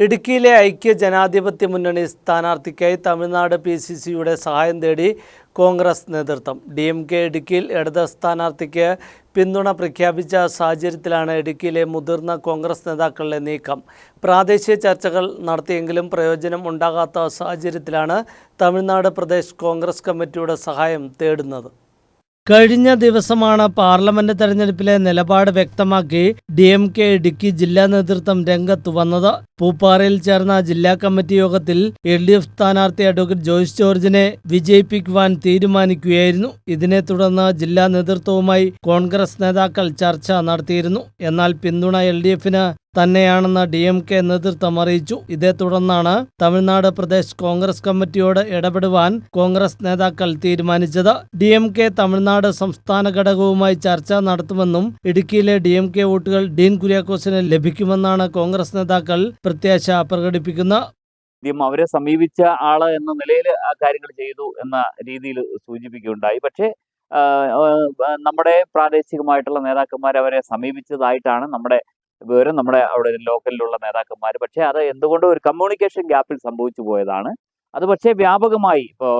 ഇടുക്കിയിലെ ഐക്യ ജനാധിപത്യ മുന്നണി സ്ഥാനാർത്ഥിക്കായി തമിഴ്നാട് പി സി സിയുടെ സഹായം തേടി കോൺഗ്രസ് നേതൃത്വം. ഡി എം കെ ഇടുക്കിയിൽ ഇടത് സ്ഥാനാർത്ഥിക്ക് പിന്തുണ പ്രഖ്യാപിച്ച സാഹചര്യത്തിലാണ് ഇടുക്കിയിലെ മുതിർന്ന കോൺഗ്രസ് നേതാക്കളുടെ നീക്കം. പ്രാദേശിക ചർച്ചകൾ നടത്തിയെങ്കിലും പ്രയോജനം ഉണ്ടാകാത്ത സാഹചര്യത്തിലാണ് തമിഴ്നാട് പ്രദേശ് കോൺഗ്രസ് കമ്മിറ്റിയുടെ സഹായം തേടുന്നത്. കഴിഞ്ഞ ദിവസമാണ് പാർലമെന്റ് തെരഞ്ഞെടുപ്പിലെ നിലപാട് വ്യക്തമാക്കി ഡി എം കെ ഇടുക്കി ജില്ലാ നേതൃത്വം രംഗത്ത് വന്നത്. പൂപ്പാറയിൽ ചേർന്ന ജില്ലാ കമ്മിറ്റി യോഗത്തിൽ എൽ ഡി എഫ് സ്ഥാനാർത്ഥി അഡ്വക്കേറ്റ് ജോയ്സ് ജോർജിനെ വിജയിപ്പിക്കുവാൻ തീരുമാനിക്കുകയായിരുന്നു. ഇതിനെ തുടർന്ന് ജില്ലാ നേതൃത്വവുമായി കോൺഗ്രസ് നേതാക്കൾ ചർച്ച നടത്തിയിരുന്നു. എന്നാൽ പിന്തുണ എൽ ഡി എഫിന് തന്നെയാണെന്ന് ഡി എം കെ നേതൃത്വം അറിയിച്ചു. ഇതേ തുടർന്നാണ് തമിഴ്നാട് പ്രദേശ് കോൺഗ്രസ് കമ്മിറ്റിയോട് ഇടപെടുവാൻ കോൺഗ്രസ് നേതാക്കൾ തീരുമാനിച്ചത്. ഡി എം കെ തമിഴ്നാട് സംസ്ഥാന ഘടകവുമായി ചർച്ച നടത്തുമെന്നും ഇടുക്കിയിലെ ഡി എം കെ വോട്ടുകൾ ഡീൻ കുര്യാക്കോസിന് ലഭിക്കുമെന്നാണ് കോൺഗ്രസ് നേതാക്കൾ പ്രത്യാശ പ്രകടിപ്പിക്കുന്നത്. ആദ്യം അവരെ സമീപിച്ച ആൾ എന്ന നിലയിൽ ആ കാര്യങ്ങൾ ചെയ്തു എന്ന രീതിയിൽ സൂചിപ്പിക്കുകയുണ്ടായി. പക്ഷേ നമ്മുടെ പ്രാദേശികമായിട്ടുള്ള നേതാക്കന്മാർ അവരെ സമീപിച്ചതായിട്ടാണ് നമ്മുടെ വിവരം നമ്മുടെ അവിടെ ലോക്കലിലുള്ള നേതാക്കന്മാർ പക്ഷേ അത് എന്തുകൊണ്ടും ഒരു കമ്മ്യൂണിക്കേഷൻ ഗ്യാപ്പിൽ സംഭവിച്ചു പോയതാണ്. അത് പക്ഷേ വ്യാപകമായി ഇപ്പോൾ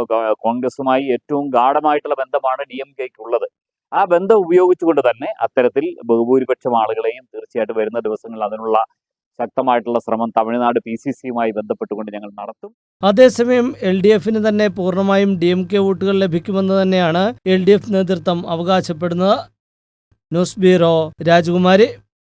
കോൺഗ്രസുമായി ഏറ്റവും ഗാഠമായിട്ടുള്ള ബന്ധമാണ് ഡി എം കെക്ക് ഉള്ളത് ആ ബന്ധം ഉപയോഗിച്ചുകൊണ്ട് തന്നെ അത്തരത്തിൽ ബഹുഭൂരിപക്ഷം ആളുകളെയും തീർച്ചയായിട്ടും വരുന്ന ദിവസങ്ങളിൽ അതിനുള്ള ശക്തമായിട്ടുള്ള ശ്രമം തമിഴ്നാട് പി സി സിയുമായി ബന്ധപ്പെട്ടുകൊണ്ട് ഞങ്ങൾ നടത്തും. അതേസമയം എൽ ഡി എഫിന് തന്നെ പൂർണമായും ഡി എം കെ വോട്ടുകൾ ലഭിക്കുമെന്ന് തന്നെയാണ് എൽ ഡി എഫ് നേതൃത്വം അവകാശപ്പെടുന്നത്. ന്യൂസ് ബ്യൂറോ രാജകുമാരി.